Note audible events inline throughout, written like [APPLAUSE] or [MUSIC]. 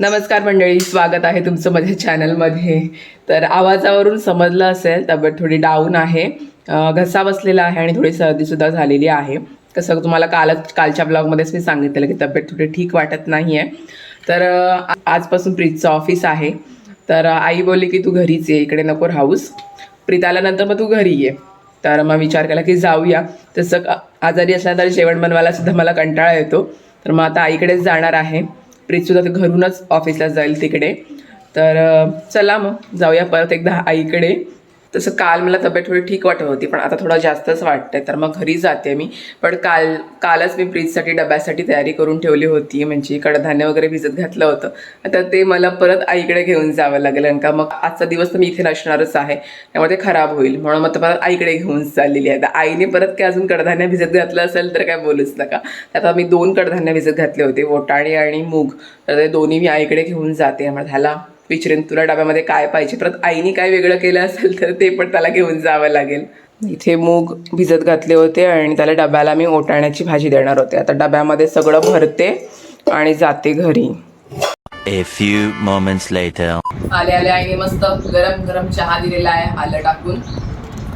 नमस्कार मंडळी स्वागत आहे तुमचं माझ्या चॅनलमध्ये. तर आवाजावरून समजलं असेल तब्येत थोडी डाऊन आहे. घसा बसलेला आहे आणि थोडी सर्दीसुद्धा झालेली आहे. कसं तुम्हाला कालच कालच्या ब्लॉगमध्येच मी सांगितलेलं की तब्येत थोडी ठीक वाटत नाही आहे तर आजपासून प्रीतचं ऑफिस आहे. तर आई बोलली की तू घरीच ये इकडे नको राहूस. प्रीत आल्यानंतर मग तू घरी ये. तर मग विचार केला की जाऊया. तसं आजारी असल्यानंतर जेवण बनवायला सुद्धा मला कंटाळा येतो. तर मग आता आईकडेच जाणार आहे. प्रीतसुद्धा तर घरूनच ऑफिसला जाईल तिकडे. तर चला मग जाऊया परत एकदा आईकडे. तसं काल मला तब्येत थोडी ठीक वाटत होती पण आता थोडं जास्तच वाटतंय. तर मग घरी जाते मी. पण काल कालच मी फ्रीजसाठी डब्यासाठी तयारी करून ठेवली होती. म्हणजे कडधान्य वगैरे भिजत घातलं होतं. आता ते मला परत आईकडे घेऊन जावं लागेल. कारण का मग आजचा दिवस तर मी इथे नसणारच आहे. त्यामुळे ते खराब होईल. म्हणून मग परत आईकडे घेऊन चाललेली आहे. आता आईने परत काय अजून कडधान्य भिजत घातलं असेल तर काय बोलूच नका. आता मी दोन कडधान्य भिजत घातले होते वोटाणे आणि मूग. तर ते दोन्ही मी आईकडे घेऊन जाते. मग ह्याला विचारेन तुला डब्यामध्ये काय पाहिजे? परत आईने काय वेगळं केलं असेल तर ते पण त्याला घेऊन जावं लागेल. इथे मूग भिजत घातले होते आणि त्याला डब्याला मी ओटाण्याची भाजी देणार होते. आता डब्यामध्ये सगळं भरते आणि जाते घरी. A few moments later. आले आले आईने मस्त गरम गरम चहा दिलेला आहे आलं टाकून.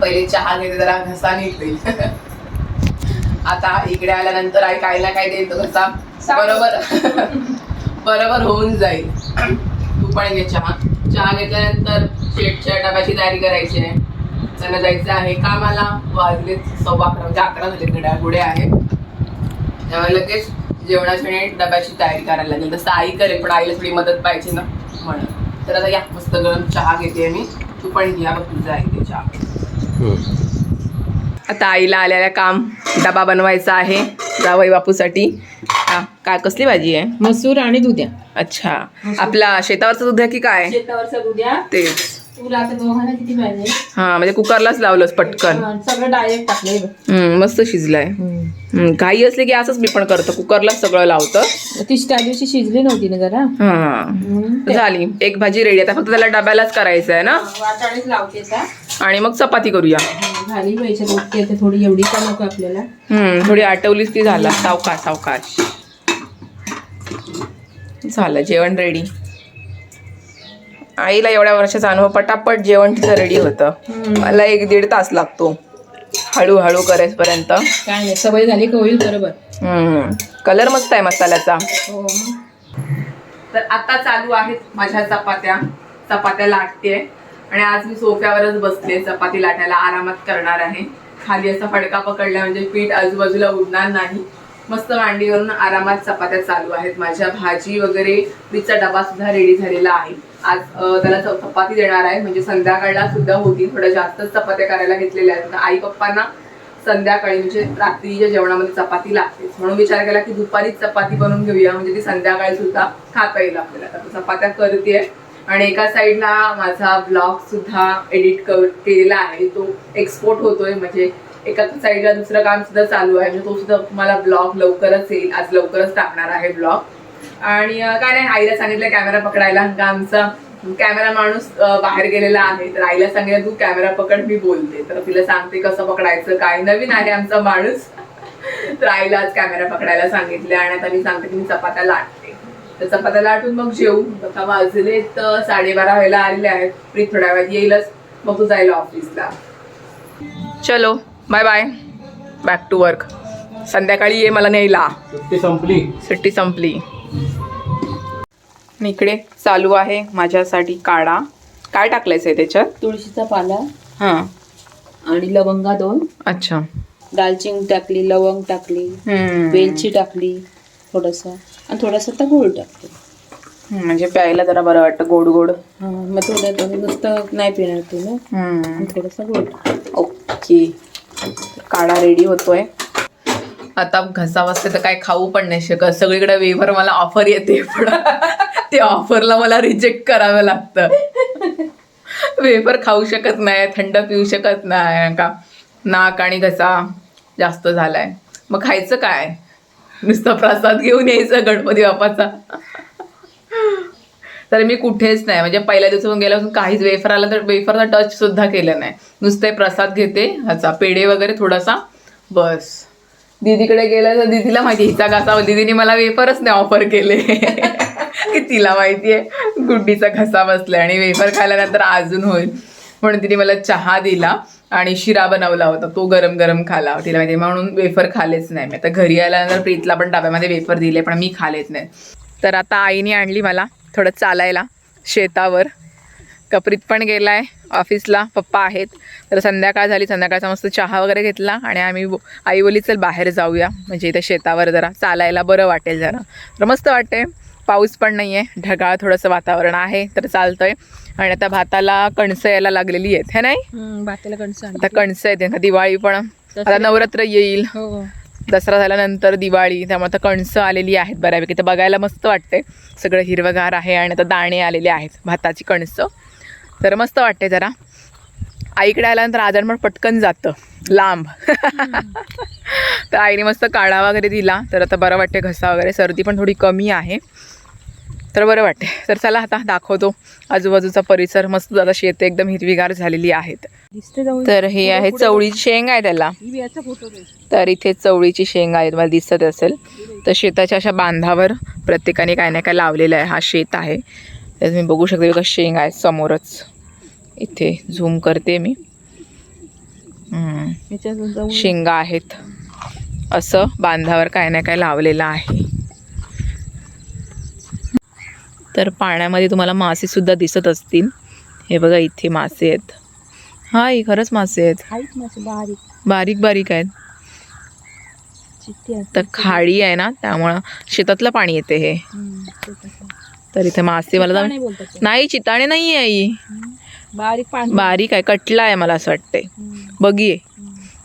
पहिले चहा घेते जरा घसा नीट होईल. [LAUGHS] आता इकडे आल्यानंतर आई काय ना काय देतो घसा. बरोबर. [LAUGHS] बरोबर होऊन जाईल. पण घे चहा चहा घेतल्यानंतर शेटच्या डब्याची तयारी करायची आहे. त्यांना जायचं आहे कामाला. वाजले सव्वा अकरा म्हणजे अकरा झाले घड्याळ पुढे आहे. त्यामुळे लगेच जेवणाची डब्याची तयारी करायला लागेल. तसं आई करेल पण आईला थोडी मदत पाहिजे ना म्हणून. तर आता या मस्त गरम चहा घेते मी. तू पण घ्या बघ तुझं आहे ते चहा. आता आईला आलेल्या काम डबा बनवायचा आहे जावई बापूसाठी. काय कसली भाजी आहे? मसूर आणि दुध्या. अच्छा. आपला शेतावरचं दूध आहे की काय? शेतावरचा दुध्या. तेच. तुला आता दोघांना किती पाहिजे हा म्हणजे कुकरलाच लावलंस पटकन. सगळं डायरेक्ट टाकलंय बघ. हम्म, मस्त शिजलाय. घाई असली की असंच मी पण करतो. कुकरलाच सगळं लावतं. ती त्या दिवशी शिजली नव्हती ना जरा? हा झाली. एक भाजी रेडी आता फक्त त्याला डब्यालाच करायचं आहे ना? लावते आणि मग चपाती करूया. हं, झाली थोडी एवढी का नको आपल्याला. थोडी आटवलीच ती झाला. सावकाश सावकाश. झालं जेवण रेडी आईला एवढ्या वर्षाचा अनुभव पटापट जेवण तिचं रेडी होतं. मला एक दीड तास लागतो. हळूहळू करेपर्यंत काय नाही सवय झाली का होईल बरोबर. कलर मस्त आहे मसाल्याचा. हो. तर आता चालू आहेत माझ्या चपात्या. चपात्या लाटते. आणि आज मी सोफ्यावरच बसले. चपाती लाटायला आरामात करणार आहे. खाली असा फडका पकडला म्हणजे पीठ आजूबाजूला उडणार नाही. मस्त मांडीवरून आरामात चपात्या चालू आहेत. माझ्या भाजी वगैरे तिचा डबा सुद्धा रेडी झालेला आहे. आज त्याला च- चपाती देणार आहे. म्हणजे संध्याकाळला सुद्धा होती. थोड्या जास्तच चपात्या करायला घेतलेल्या आहेत. आई पप्पांना संध्याकाळी म्हणजे रात्रीच्या जेवणामध्ये चपाती लागतेच. म्हणून विचार केला की दुपारीच चपाती बनवून घेऊया. म्हणजे ती संध्याकाळी सुद्धा खाता येईल आपल्याला. तर चपात्या करते आणि एका साईडला माझा ब्लॉग सुद्धा एडिट कर केलेला आहे. तो एक्सपोर्ट होतोय. म्हणजे एका साईडला दुसरं काम सुद्धा चालू आहे. म्हणजे तो सुद्धा तुम्हाला ब्लॉग लवकरच येईल. आज लवकरच टाकणार आहे ब्लॉग आणि काय नाही आईला सांगितलं कॅमेरा पकडायला. का आमचा कॅमेरा माणूस बाहेर गेलेला आहे. तर आईला सांगितलं तू कॅमेरा पकड मी बोलते. तर तिला सांगते कसं पकडायचं काय नवीन आहे आमचा माणूस. तर आईला आज कॅमेरा पकडायला सांगितले आणि आता मी सांगते की मी चपात्या लाटते. तर चपात्या लाटून मग जेऊ आता वाजले तर साडेबारा व्हायला आलेले आहेत. प्री थोड्या वेळात येईलच. मग तू जाईल ऑफिसला चलो. Bye bye back to work संध्याकाळी ये मला न्यायला. सुट्टी संपली. सुट्टी संपली. आणि इकडे चालू आहे माझ्यासाठी काढा. काय टाकलायचं आहे त्याच्यात? तुळशीचा पाला. हां. आणि लवंगा दोन. अच्छा. दालचिंग टाकली लवंग टाकली हम्म. वेलची टाकली थोडंसं. आणि थोडासा आता गूळ टाकतो. हम्म, म्हणजे प्यायला जरा बरं वाटतं गोड गोड. हां मग थोडं नुसतं नाही पिणार तू ना. हम्म. थोडासा गूळ टाक. ओके. काढा रेडी होतोय. आता घसा बसते तर काय खाऊ पण नाही शकत. सगळीकडे वेवर मला ऑफर येते. पण ते ऑफरला मला रिजेक्ट करावं लागतं. वेफर खाऊ शकत नाही थंड पिऊ शकत नाही. का नाक आणि घसा जास्त झालाय. मग खायचं काय? नुसतं प्रसाद घेऊन यायचं गणपती बाप्पाचा. तर मी कुठेच नाही. म्हणजे पहिल्या दिवसापासून गेल्यापासून काहीच वेफर आला तर वेफरचा टच सुद्धा केलं नाही. नुसते प्रसाद घेते ह्याचा पेढे वगैरे थोडासा. बस. दीदीकडे गेलं तर दीदीला माहिती हिचा घासा दीदीने मला वेफरच नाही ऑफर केले. [LAUGHS] की तिला आहे गुड्डीचा घसा बसलाय आणि वेफर खाल्यानंतर अजून होईल. म्हणून तिने मला चहा दिला आणि शिरा बनवला होता. तो गरम गरम खाला. तिला माहिती म्हणून वेफर खालेच नाही मी. आता घरी आल्यानंतर प्रीतला पण डब्यामध्ये वेफर दिले पण मी खालेच नाही. तर आता आईने आणली मला. थोडं चालायला शेतावर. कपरीत पण गेलाय ऑफिसला पप्पा आहेत. तर संध्याकाळ झाली संध्याकाळचा मस्त चहा वगैरे घेतला आणि आम्ही आई बोली चल बाहेर जाऊया म्हणजे इथे शेतावर जरा चालायला बरं वाटेल जरा. तर मस्त वाटते पाऊस पण नाही आहे ढगाळ थोडंसं वातावरण आहे तर चालतंय. आणि आता भाताला कणसं यायला लागलेली आहेत हे नाही? बातेला कणसं आता कणसं येते आता दिवाळी पण. आता नवरात्र येईल. हो. दसरा झाल्यानंतर दिवाळी त्यामुळे आता कणसं आलेली आहेत बऱ्यापैकी. तर बघायला मस्त वाटते सगळं हिरवगार आहे आणि आता दाणे आलेले आहेत भाताची कणसं. तर मस्त वाटते जरा. आईकडे आल्यानंतर आजारपण पटकन जातं. लांब. [LAUGHS] तर आईने मस्त काढा वगैरे दिला. तर आता बरं वाटते घसा वगैरे. सर्दी पण थोडी कमी आहे. तर बरं वाटते तर चला आता दाखवतो. आजूबाजूचा परिसर मस्त आता शेत एकदम हिरवीगार झालेली आहेत. तर हे आहे चवळीची शेंग आहे त्याला. तर इथे चवळीची शेंग आहे तुम्हाला दिसत असेल. तर शेताच्या अशा बांधावर प्रत्येकाने काय ना काय लावलेलं आहे हा शेत आहे. तर तुम्ही बघू शकता बघा शेंग आहे समोरच. इथे झूम करते मी. शेंगा आहेत. असं बांधावर काय ना काय लावलेलं आहे. तर पाण्यामध्ये तुम्हाला मासे सुद्धा दिसत असतील. हे बघा इथे मासे आहेत. हा हे खरंच मासे आहेत. बारीक. बारीक बारीक आहेत. तर खाडी आहे ना त्यामुळं शेतातलं पाणी येते हे. तर इथे मासे मला नाही चिताणे नाही आहे ही. बारीक बारीक आहे कटला आहे मला असं वाटते हम्म, बघिये.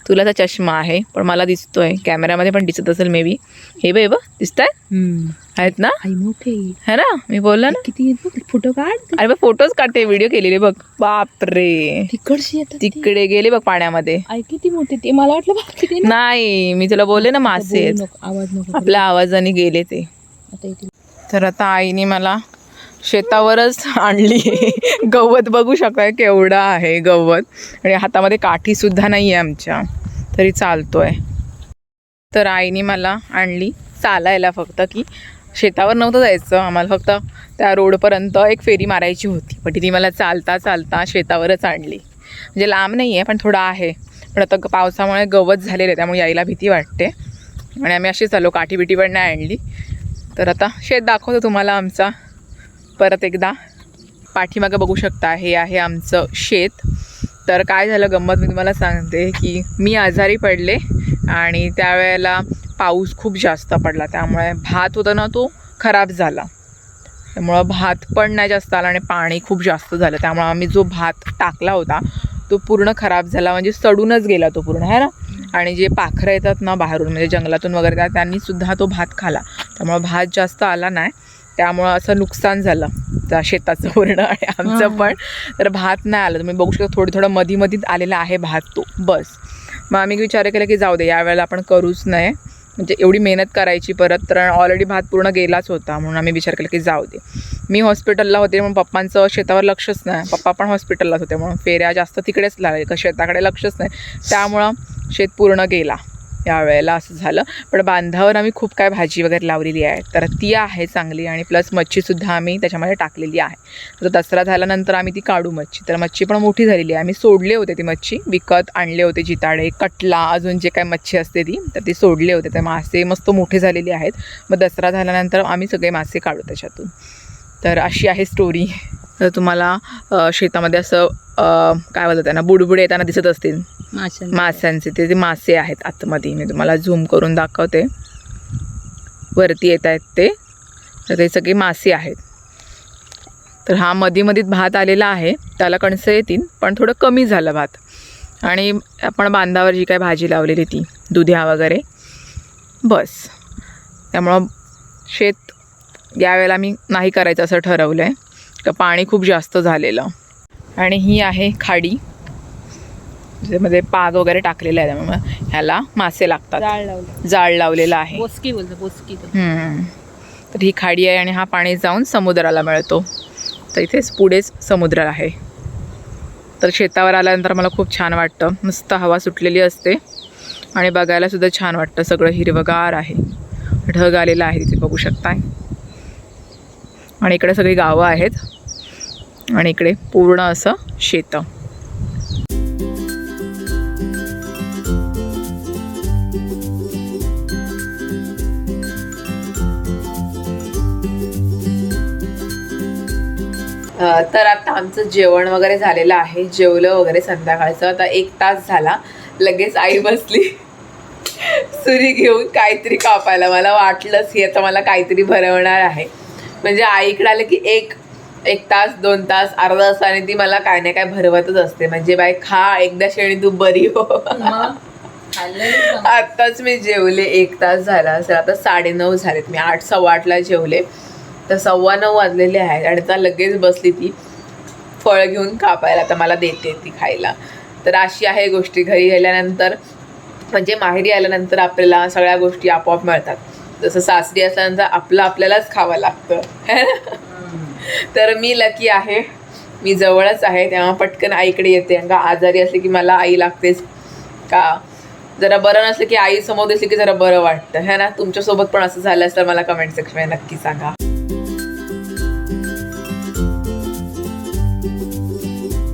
तुला तर चष्मा आहे पण मला दिसतोय. कॅमेऱ्यामध्ये पण दिसत असेल मे बी हे बे ब दिसत हम्म. आहेत ना? आई मोठे. है ना? मी बोलला ना. किती येत बघ? फोटो काढ. अरे बघ फोटोज काढते व्हिडिओ केलेले बघ. बापरे. तिकडशी येतात ते. तिकडे गेले बघ पाण्यामध्ये. आई किती मोठे ते. मला वाटलं बघ किती ना. नाही मी तुला बोलले ना मासे बोलू आहेत नको, आवाज नको आपल्या आवाजाने गेले ते. आता इथे तर आता आईने मला शेतावरच आणली. गवत बघू शकताय केवढं आहे गवत. आणि हातामध्ये काठी सुद्धा नाही आहे आमच्या. तरी चालतोय. तर आईने मला आणली. चालायला फक्त की शेतावर नव्हतं जायचं. आम्हाला फक्त त्या रोडपर्यंत एक फेरी मारायची होती. पण ती मला चालता चालता शेतावरच आणली. म्हणजे लांब नाही आहे पण थोडं आहे. पण आता पावसामुळे गवत झालेलं आहे त्यामुळे यायला भीती वाटते. आणि आम्ही अशीच आलो काठीबिटी पण नाही आणली. तर आता शेत दाखवतो तुम्हाला आमचा. परत एकदा पाठीमागं बघू शकता हे आहे आमचं शेत. तर काय झालं गंमत मी तुम्हाला सांगते की मी आजारी पडले आणि त्यावेळेला पाऊस खूप जास्त पडला. त्यामुळे भात होता ना तो खराब झाला. त्यामुळं भात पण नाही जास्त आला आणि पाणी खूप जास्त झालं. त्यामुळं आम्ही जो भात टाकला होता तो पूर्ण खराब झाला. म्हणजे सडूनच गेला तो पूर्ण आहे ना? आणि जे पाखरं येतात ना बाहेरून म्हणजे जंगलातून वगैरे त्या त्यांनी सुद्धा तो भात खाला. त्यामुळं भात जास्त आला नाही. त्यामुळं असं नुकसान झालं. त्या शेताचं पूर्ण आणि आमचं हां. पण. तर भात नाही आलं. तुम्ही बघू शकता थोडं थोडं मधी मधीत आलेला आहे भात तो. बस. मग आम्ही विचार केला की जाऊ दे यावेळेला आपण करूच नाही म्हणजे एवढी मेहनत करायची परत तर ऑलरेडी भात पूर्ण गेलाच होता म्हणून आम्ही विचार केला की जाऊ दे. मी हॉस्पिटलला होते म्हणून पप्पांचं शेतावर लक्षच नाही. पप्पा पण हॉस्पिटललाच होते म्हणून फेऱ्या जास्त तिकडेच लागले का शेताकडे लक्षच नाही. त्यामुळं शेत पूर्ण गेला. यावेळेला असं झालं. पण बांधावर आम्ही खूप काय भाजी वगैरे लावलेली आहे. तर ती आहे चांगली आणि प्लस मच्छीसुद्धा आम्ही त्याच्यामध्ये टाकलेली आहे. तर दसरा झाल्यानंतर आम्ही ती काढू मच्छी. तर मच्छी पण मोठी झालेली आहे. आम्ही सोडले होते ती मच्छी. विकत आणले होते जिताडे कटला अजून जे काय मच्छी असते ती तर ती सोडले होते. तर मासे मस्त मोठे झालेले आहेत. मग दसरा झाल्यानंतर आम्ही सगळे मासे काढू त्याच्यातून. तर अशी आहे स्टोरी तर तुम्हाला शेतामध्ये असं काय बोलतात त्यांना बुडबुडे येताना दिसत असतील. माशांचं. ते ते मासे आहेत आतमध्ये. मी तुम्हाला झूम करून दाखवते. वरती येत आहेत ते. तर ते सगळे मासे आहेत. तर हा मध्ये मधीत भात आलेला आहे. त्याला कणसं येतील पण थोडं कमी झालं भात. आणि आपण बांधावर जी काय भाजी लावलेली ती दुध्या वगैरे. बस. त्यामुळं शेत यावेळेला मी नाही करायचं असं ठरवलं आहे का पाणी खूप जास्त झालेलं. आणि ही आहे खाडी. ज्यामध्ये पाग वगैरे टाकलेला आहे त्यामुळे ह्याला मासे लागतात. जाळ लावलं जाळ लावलेला आहे. बोसकी बोलतो बोसकी तो. हम्म. तर ही खाडी आहे आणि हा पाणी जाऊन समुद्राला मिळतो. तर इथेच पुढेच समुद्र आहे. तर शेतावर आल्यानंतर मला खूप छान वाटतं. मस्त हवा सुटलेली असते. आणि बघायला सुद्धा छान वाटतं. सगळं हिरवगार आहे. ढग आलेला आहे तिथे बघू शकताय. आणि इकडे सगळी गावं आहेत. आणि इकडे पूर्ण असं शेतं. तर आता आमचं जेवण वगैरे झालेलं आहे. जेवलं वगैरे संध्याकाळचं. आता एक तास झाला. लगेच आई बसली. सुरी घेऊन काहीतरी कापायला. मला वाटलंच की आता मला काहीतरी भरवणार आहे. म्हणजे आईकडे आलं की एक एक तास दोन तास अर्धा तासाने ती मला काय ना काय भरवतच असते. म्हणजे बाई खा एकदा शेणी तू बरी हो. आत्ताच मी जेवले एक तास झाला असेल. आता साडेनऊ झालेत. मी आठ सव्वा आठला जेवले. तर सव्वा नऊ वाजलेले आहेत आणि आता लगेच बसली ती. फळ घेऊन कापायला. आता मला देते ती खायला. तर अशी आहे गोष्टी. घरी गेल्यानंतर म्हणजे माहेरी आल्यानंतर आपल्याला सगळ्या गोष्टी आपोआप मिळतात. जसं सासरी असल्यानंतर आपलं आपल्यालाच खावं लागतं. [LAUGHS] तर मी लकी आहे. मी जवळच आहे. तेव्हा पटकन आईकडे येते. का आजारी असले की मला आई लागतेच. का? जरा बरं नसलं की आई समोर दिसली की जरा बरं वाटतं. है ना? तुमच्यासोबत पण असं झालं असतं. मला कमेंट सेक्शनमध्ये नक्की सांगा.